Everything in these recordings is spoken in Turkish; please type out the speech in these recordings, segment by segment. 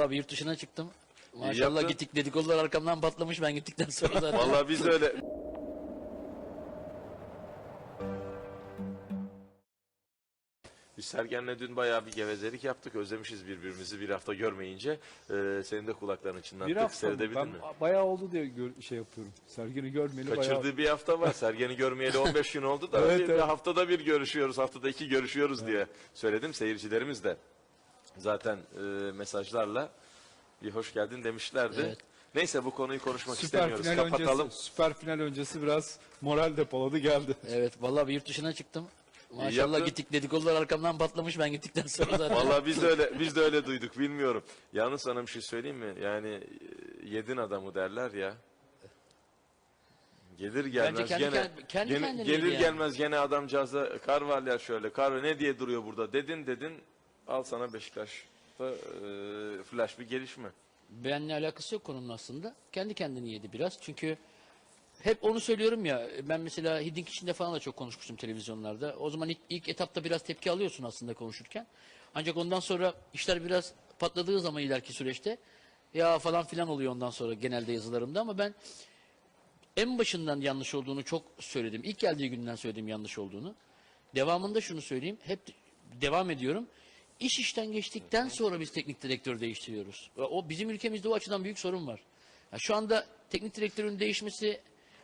vallahi bir yurt dışına çıktım. Maşallah yaptın. gittik dedikodular arkamdan patlamış ben gittikten sonra zaten. Vallahi biz de öyle. Biz Sergen'le dün bayağı bir gevezelik yaptık. Özlemişiz birbirimizi bir hafta görmeyince. Ee, senin de kulaklarını Bir çınlattık. hafta mı? Seyredebildin Ben mi? bayağı oldu diye gör- şey yapıyorum. Sergini görmeyeli bayağı. Kaçırdığı bir hafta var. Sergen'i görmeyeli 15 gün oldu da Evet, bir, bir evet. haftada bir görüşüyoruz. Haftada iki görüşüyoruz diye söyledim. Seyircilerimiz de zaten e, mesajlarla bir hoş geldin demişlerdi. Evet. Neyse bu konuyu konuşmak Süper istemiyoruz. final Kapatalım. öncesi, süper final öncesi biraz moral depoladı geldi. Evet vallahi bir yurt dışına çıktım. Maşallah yaptın. gittik dedikodular arkamdan patlamış ben gittikten sonra zaten. Vallahi biz de öyle biz de öyle duyduk bilmiyorum. Yalnız sana bir şey söyleyeyim mi? Yani e, yedin adamı derler ya. Gelir gelmez kendi gene kend- kendi gene- gelir yani. gelmez gene adamcağıza kar var ya şöyle kar ne diye duruyor burada dedin dedin al sana Beşiktaş'ta e, flash bir gelişme. Benimle alakası yok konunun aslında. Kendi kendini yedi biraz. Çünkü hep onu söylüyorum ya. Ben mesela Hiddink içinde falan da çok konuşmuştum televizyonlarda. O zaman ilk, ilk etapta biraz tepki alıyorsun aslında konuşurken. Ancak ondan sonra işler biraz patladığı zaman ileriki süreçte ya falan filan oluyor ondan sonra genelde yazılarımda ama ben en başından yanlış olduğunu çok söyledim. İlk geldiği günden söyledim yanlış olduğunu. Devamında şunu söyleyeyim. Hep devam ediyorum. İş işten geçtikten sonra biz teknik direktör değiştiriyoruz. O bizim ülkemizde o açıdan büyük sorun var. Ya şu anda teknik direktörün değişmesi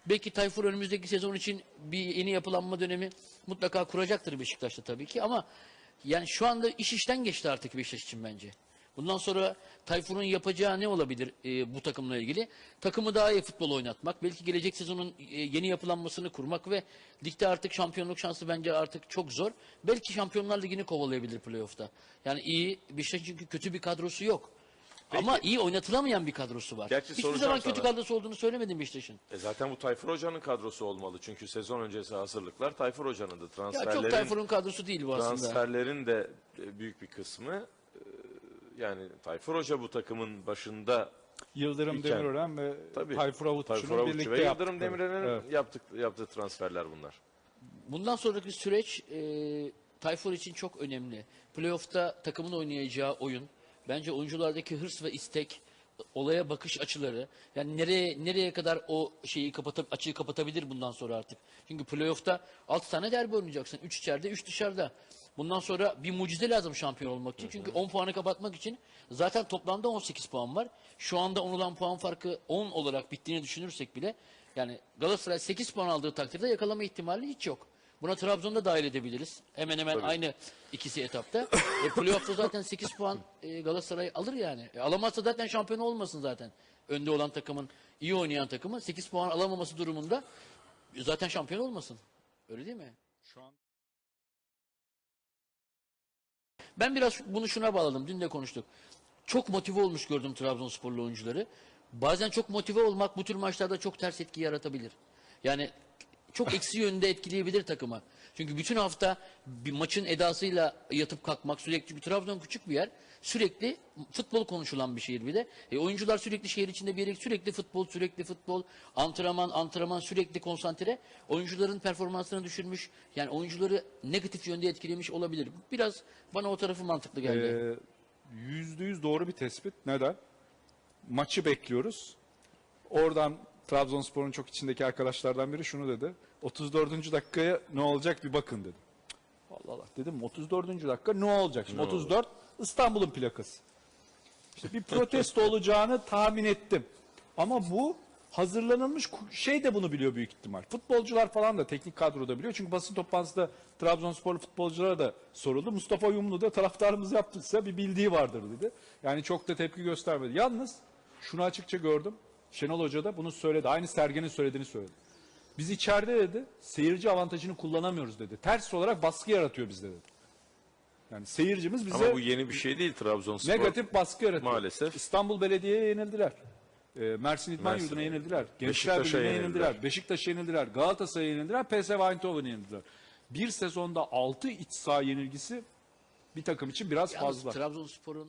belki Tayfur önümüzdeki sezon için bir yeni yapılanma dönemi mutlaka kuracaktır Beşiktaş'ta tabii ki ama yani şu anda iş işten geçti artık Beşiktaş için bence. Bundan sonra Tayfur'un yapacağı ne olabilir e, bu takımla ilgili? Takımı daha iyi futbol oynatmak, belki gelecek sezonun e, yeni yapılanmasını kurmak ve ligde artık şampiyonluk şansı bence artık çok zor. Belki Şampiyonlar Ligi'ni kovalayabilir playoff'ta. Yani iyi, Beşiktaş çünkü kötü bir kadrosu yok. Ama iyi oynatılamayan bir kadrosu var. Gerçi Hiçbir zaman kötü sana. kadrosu olduğunu söylemedim Beşiktaş'ın. E zaten bu Tayfur Hoca'nın kadrosu olmalı. Çünkü sezon öncesi hazırlıklar Tayfur Hoca'nındı. Ya Transferlerin, çok Tayfur'un kadrosu değil bu aslında. transferlerin de e, büyük bir kısmı yani Tayfur Hoca bu takımın başında Yıldırım İlker. Demirören ve Tabii. Tayfur Avutçu'nun birlikte ve Yıldırım. Demirel'in Evet. yaptık, yaptığı transferler bunlar. Bundan sonraki süreç e, Tayfur için çok önemli. Playoff'ta takımın oynayacağı oyun, bence oyunculardaki hırs ve istek, olaya bakış açıları, yani nereye nereye kadar o şeyi kapatıp açığı kapatabilir bundan sonra artık. Çünkü playoff'ta 6 tane derbi oynayacaksın. 3 içeride, 3 dışarıda. Bundan sonra bir mucize lazım şampiyon olmak için. Çünkü 10 puanı kapatmak için zaten toplamda 18 puan var. Şu anda onulan puan farkı 10 olarak bittiğini düşünürsek bile yani Galatasaray 8 puan aldığı takdirde yakalama ihtimali hiç yok. Buna Trabzon'da dahil edebiliriz. Hemen hemen aynı ikisi etapta. e, playoff'ta zaten 8 puan e, Galatasaray alır yani. E, alamazsa zaten şampiyon olmasın zaten. Önde olan takımın, iyi oynayan takımın 8 puan alamaması durumunda e, zaten şampiyon olmasın. Öyle değil mi? Şu an Ben biraz bunu şuna bağladım. Dün de konuştuk. Çok motive olmuş gördüm Trabzonsporlu oyuncuları. Bazen çok motive olmak bu tür maçlarda çok ters etki yaratabilir. Yani çok eksi yönde etkileyebilir takıma. Çünkü bütün hafta bir maçın edasıyla yatıp kalkmak sürekli çünkü Trabzon küçük bir yer. Sürekli futbol konuşulan bir şehir bir de. E, oyuncular sürekli şehir içinde bir yere sürekli futbol, sürekli futbol, antrenman, antrenman sürekli konsantre. Oyuncuların performansını düşürmüş. Yani oyuncuları negatif yönde etkilemiş olabilir. Biraz bana o tarafı mantıklı geldi. Ee, yüzde yüz doğru bir tespit. Neden? Maçı bekliyoruz. Oradan Trabzonspor'un çok içindeki arkadaşlardan biri şunu dedi. 34. dakikaya ne olacak bir bakın dedi. Allah Allah dedim 34. dakika ne olacak? Şimdi 34 İstanbul'un plakası. İşte bir protesto olacağını tahmin ettim. Ama bu hazırlanılmış ku- şey de bunu biliyor büyük ihtimal. Futbolcular falan da teknik kadroda biliyor. Çünkü basın toplantısında Trabzonsporlu futbolculara da soruldu. Mustafa Yumlu da taraftarımız yaptıysa bir bildiği vardır dedi. Yani çok da tepki göstermedi. Yalnız şunu açıkça gördüm. Şenol Hoca da bunu söyledi. Aynı Sergen'in söylediğini söyledi. Biz içeride dedi seyirci avantajını kullanamıyoruz dedi. Ters olarak baskı yaratıyor bizde dedi. Yani seyircimiz bize Ama bu yeni bir şey değil Trabzonspor. Negatif baskı yaratıyor. Maalesef. İstanbul Belediye'ye yenildiler. Ee, Mersin İdman Mersin. Yurdu'na yenildiler. Gençler Beşiktaş'a Birliği'ne yenildiler. yenildiler. Beşiktaş'a yenildiler. Galatasaray'a yenildiler. PSV Eindhoven'a yenildiler. Bir sezonda 6 iç saha yenilgisi bir takım için biraz Yalnız fazla. Trabzonspor'un